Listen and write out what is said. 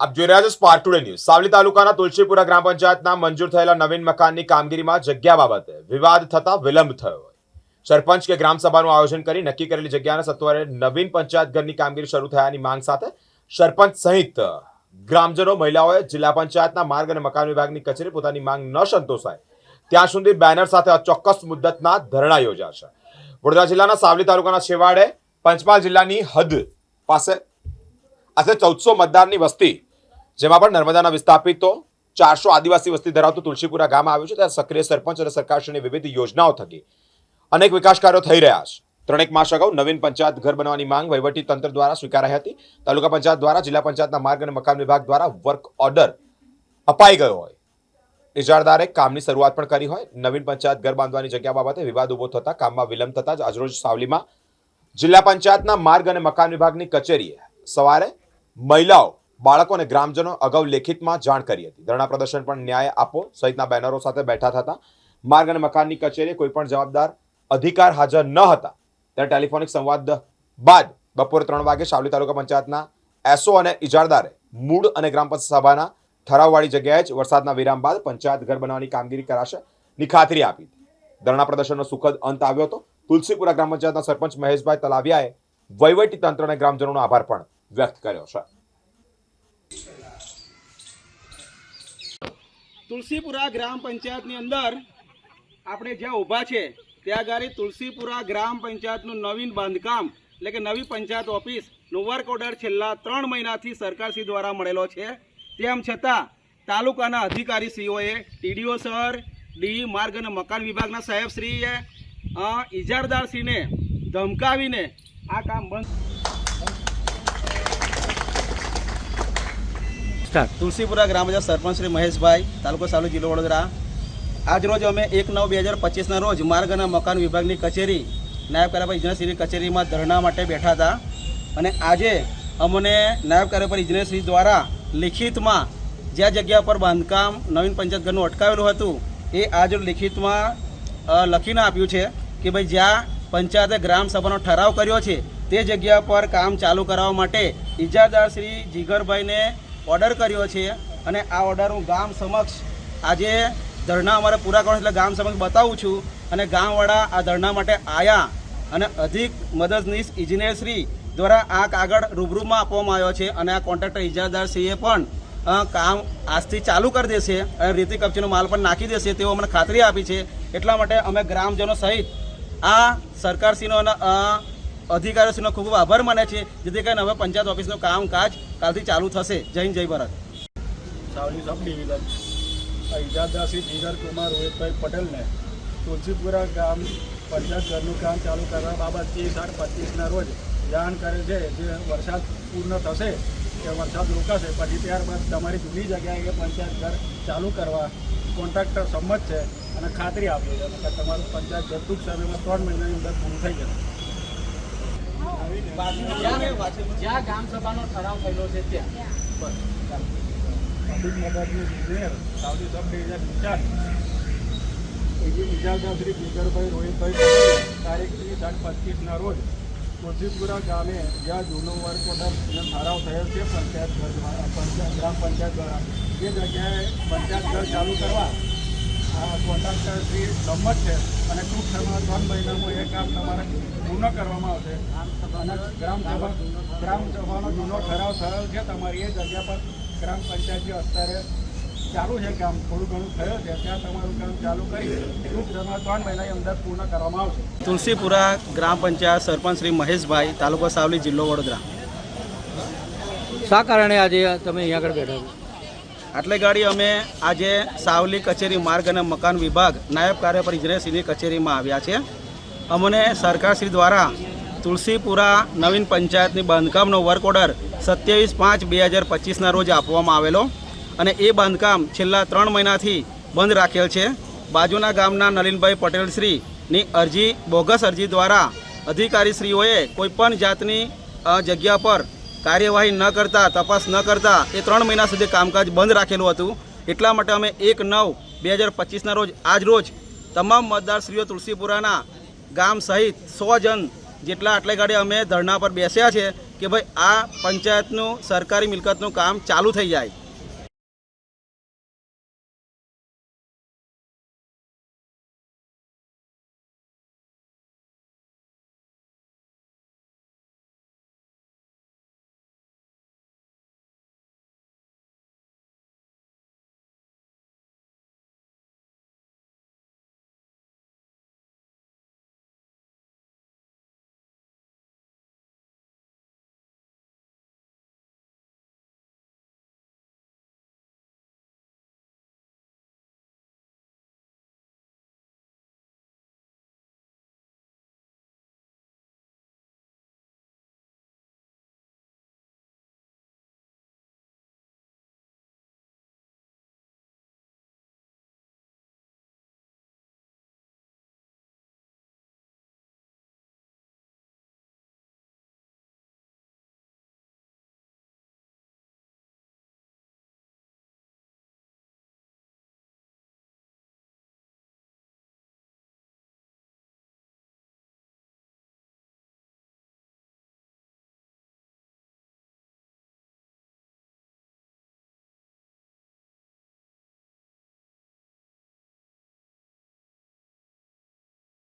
આપ જોઈ રહ્યા છો સ્પાર્ક ટુડે ન્યૂઝ સાવલી તાલુકાના તુલસીપુરા ગ્રામ પંચાયતના મંજૂર થયેલા નવીન મકાનની કામગીરીમાં જગ્યા બાબતે વિવાદ થતા વિલંબ થયો સરપંચ કે ગ્રામ સભાનું આયોજન કરી નક્કી કરેલી જગ્યાને સત્વરે નવીન પંચાયત ઘરની કામગીરી શરૂ થયાની માંગ સાથે સરપંચ સહિત ગ્રામજનો, મહિલાઓએ જિલ્લા પંચાયતના માર્ગ અને મકાન વિભાગની કચેરી પોતાની માંગ ન સંતોષાય. ત્યાં સુધી બેનર સાથે અચોક્કસ મુદ્દતના ધરણા યોજાશે વડોદરા જિલ્લાના સાવલી તાલુકાના છેવાડે પંચમહાલ જિલ્લાની હદ પાસે આશરે ચૌદસો મતદારની વસ્તી જેમાં પણ નર્મદાના વિસ્થાપિતો ચારસો આદિવાસી વસ્તી ધરાવતું તુલસીપુરા ગામ આવ્યું છે, ત્યાં સક્રિય સરપંચ અને સરકારશ્રીની વિવિધ યોજનાઓ થકી અનેક વિકાસ કાર્યો થઈ રહ્યા છે. ત્રણેક માસ અગાઉ નવીન પંચાયત ઘર બનાવવાની માંગ વહીવટી તંત્ર દ્વારા સ્વીકારાઈ હતી. તાલુકા પંચાયત દ્વારા, જિલ્લા પંચાયતના માર્ગ અને મકાન વિભાગ દ્વારા વર્ક ઓર્ડર અપાઈ ગયો હોય. ઇજારદારે કામની શરૂઆત પણ કરી હોય. નવીન પંચાયત ઘર બાંધવાની જગ્યા બાબતે વિવાદ ઊભો થતા કામમાં વિલંબ થતા જ આજરોજ સાવલીમાં જિલ્લા પંચાયતના માર્ગ અને મકાન વિભાગની કચેરીએ સવારે મહિલાઓ બાળકો અને ગ્રામજનો અગાઉ લેખિતમાં જાણ કરી હતી. ધરણા પ્રદર્શન પણ ન્યાય આપો સહિતના બેનરો સાથે બેઠા હતા માર્ગ અને મકાનની કચેરીએ કોઈ પણ જવાબદાર અધિકાર હાજર ન હતા. ત્યારે ટેલિફોનિક સંવાદ બાદ બપોરે ત્રણ વાગે સાવલી તાલુકા પંચાયતના એસઓ અને ઇજારદારે મૂળ અને ગ્રામ પંચાયત સભાના ઠરાવવાળી જગ્યાએ જ વરસાદના વિરામ બાદ પંચાયત ઘર બનાવવાની કામગીરી કરાશે ની ખાતરી આપી ધરણા પ્રદર્શનનો સુખદ અંત આવ્યો હતો. તુલસીપુરા ગ્રામ પંચાયતના સરપંચ મહેશભાઈ તલાવિયાએ વહીવટી તંત્ર અને ગ્રામજનોનો આભાર પણ વ્યક્ત કર્યો છે. તુલસીપુરા ગ્રામ પંચાયતની અંદર આપણે જ્યાં ઊભા છે, ત્યાં આગળ તુલસીપુરા ગ્રામ પંચાયતનું નવીન બાંધકામ, એટલે કે નવી પંચાયત ઓફિસનું વર્ક ઓર્ડર છેલ્લા ત્રણ મહિનાથી સરકારશ્રી દ્વારા મળેલો છે. તેમ છતાં, તાલુકાના અધિકારીશ્રીઓએ, ટીડીઓ સર, ડી માર્ગ અને મકાન વિભાગના સાહેબશ્રીએ ઇજારદારશ્રીને ધમકાવીને આ કામ બંધ તુલસીપુરા ગ્રામ પંચાયત સરપંચ શ્રી મહેશભાઈ, તાલુકો સાલુ જિલ્લો વડોદરા. આજ રોજ અમે એક નવ બે હજાર પચીસના રોજ માર્ગ અને મકાન વિભાગની કચેરી, નાયબ કાર્યપાલ ઇજનેરશ્રીની કચેરીમાં ધરણા માટે બેઠા હતા. અને આજે અમને નાયબ કાર્યપાલ ઇજનેરશ્રી દ્વારા લિખિતમાં જ્યાં જગ્યા પર બાંધકામ, નવીન પંચાયત ઘરનું અટકાવેલું હતું, એ આજ લિખિતમાં લખીને આપ્યું છે કે ભાઈ જ્યાં પંચાયતે ગ્રામ સભાનો ઠરાવ કર્યો છે, તે જગ્યા પર કામ ચાલુ કરાવવા માટે ઇજાદાર શ્રી જીગરભાઈને ઓર્ડર કર્યો છે અને આ ઓર્ડર હું ગામ સમક્ષ આજે ધરણા અમારે પૂરા કરવા એટલે ગામ સમક્ષ બતાવું છું અને ગામવાળા આ ધરણા માટે આવ્યા અને અધિક મદદનીશ ઇજનેરશ્રી દ્વારા આ કાગળ રૂબરૂમાં આપવામાં આવ્યો છે અને આ કોન્ટ્રાક્ટર ઇજારદારશ્રીએ પણ કામ આજથી ચાલુ કરી દેશે અને રેતી કપચીનો માલ પણ નાખી દેશે તેઓ અમને ખાતરી આપી છે. એટલા માટે અમે ગ્રામજનો સહિત આ સરકારશ્રીનો અને અ, ખૂબ ખૂબ આભાર માને છે. જેથી કરીને હવે પંચાયત ઓફિસનું કામકાજ કાલથી ચાલુ થશે. જય જય ભારત. સાવલી સબ ડિવિઝન ઇજાદાસી જીગર કુમાર રોહિતભાઈ પટેલને તુલસીપુરા ગામ પંચાયત ઘરનું કામ ચાલુ કરવા બાબત ત્રીસ આઠ પચીસના રોજ જાણ કરે છે. જે વરસાદ પૂર્ણ થશે કે વરસાદ રોકાશે. પછી ત્યારબાદ તમારી જુદી જગ્યાએ પંચાયત ઘર ચાલુ કરવા કોન્ટ્રાક્ટર સંમત છે અને ખાતરી આપી છે. તમારું પંચાયત જતું જ સમયમાં ત્રણ મહિનાની અંદર પૂરું થઈ જશે. જ્યાં ગામ સભાનો રોહિતભાઈ તારીખ ત્રીસ પચીસના રોજ તુલસીપુરા ગામે જ્યાં જૂનો વર્ક ઓર્ડર અને ઠરાવ થયેલ છે, પંચાયત દ્વારા- પંચાયત ગ્રામ પંચાયત દ્વારા, એ જગ્યાએ પંચાયત ઘર ચાલુ કરવા કોન્ટ્રાક્ટર શ્રી સંમત છે અને ટૂંક સમયમાં ત્રણ મહિનામાં એ કામ તમારે પૂર્ણ કરવામાં આવશે. અને ગ્રામ સભા ગ્રામ સભાનો જૂનો ઠરાવ થયો છે. તમારી એ જગ્યા પર ગ્રામ પંચાયત જે અત્યારે ચાલુ છે કામ. થોડું ઘણું થયું છે. ત્યાં તમારું કામ ચાલુ કરી ટૂંક સમયમાં ત્રણ મહિનાની અંદર પૂર્ણ કરવામાં આવશે. તુલસીપુરા ગ્રામ પંચાયત સરપંચ શ્રી મહેશભાઈ તાલુકો સાવલી જિલ્લો વડોદરા. શા કારણે આજે તમે અહીંયા આગળ બેઠા છો? આટલે ગાડી અમે આજે સાવલી કચેરી માર્ગ અને મકાન વિભાગ નાયબ કાર્યપાલ ઇજનેરશ્રીની કચેરીમાં આવ્યા છે. અમને સરકારશ્રી દ્વારા તુલસીપુરા નવીન પંચાયતની બાંધકામનો વર્ક ઓર્ડર સત્યાવીસ પાંચ બે હજાર પચીસના રોજ આપવામાં આવેલો અને એ બાંધકામ છેલ્લા ત્રણ મહિનાથી બંધ રાખેલ છે. બાજુના ગામના નલિનભાઈ પટેલશ્રીની અરજી, બોગસ અરજી દ્વારા અધિકારીશ્રીઓએ કોઈપણ જાતની જગ્યા પર કાર્યવાહી ન કરતા, તપાસ ન કરતા એ ત્રણ મહિના સુધી કામકાજ બંધ રાખેલું હતું. એટલા માટે અમે એક નવ બે હજાર પચીસના રોજ, આજ રોજ તમામ મતદારશ્રીઓ તુલસીપુરાના ગામ સહિત સો જન જેટલા આટલે ગાડી અમે ધરણા પર બેસ્યા છે કે ભાઈ આ પંચાયતનું, સરકારી મિલકતનું કામ ચાલુ થઈ જાય.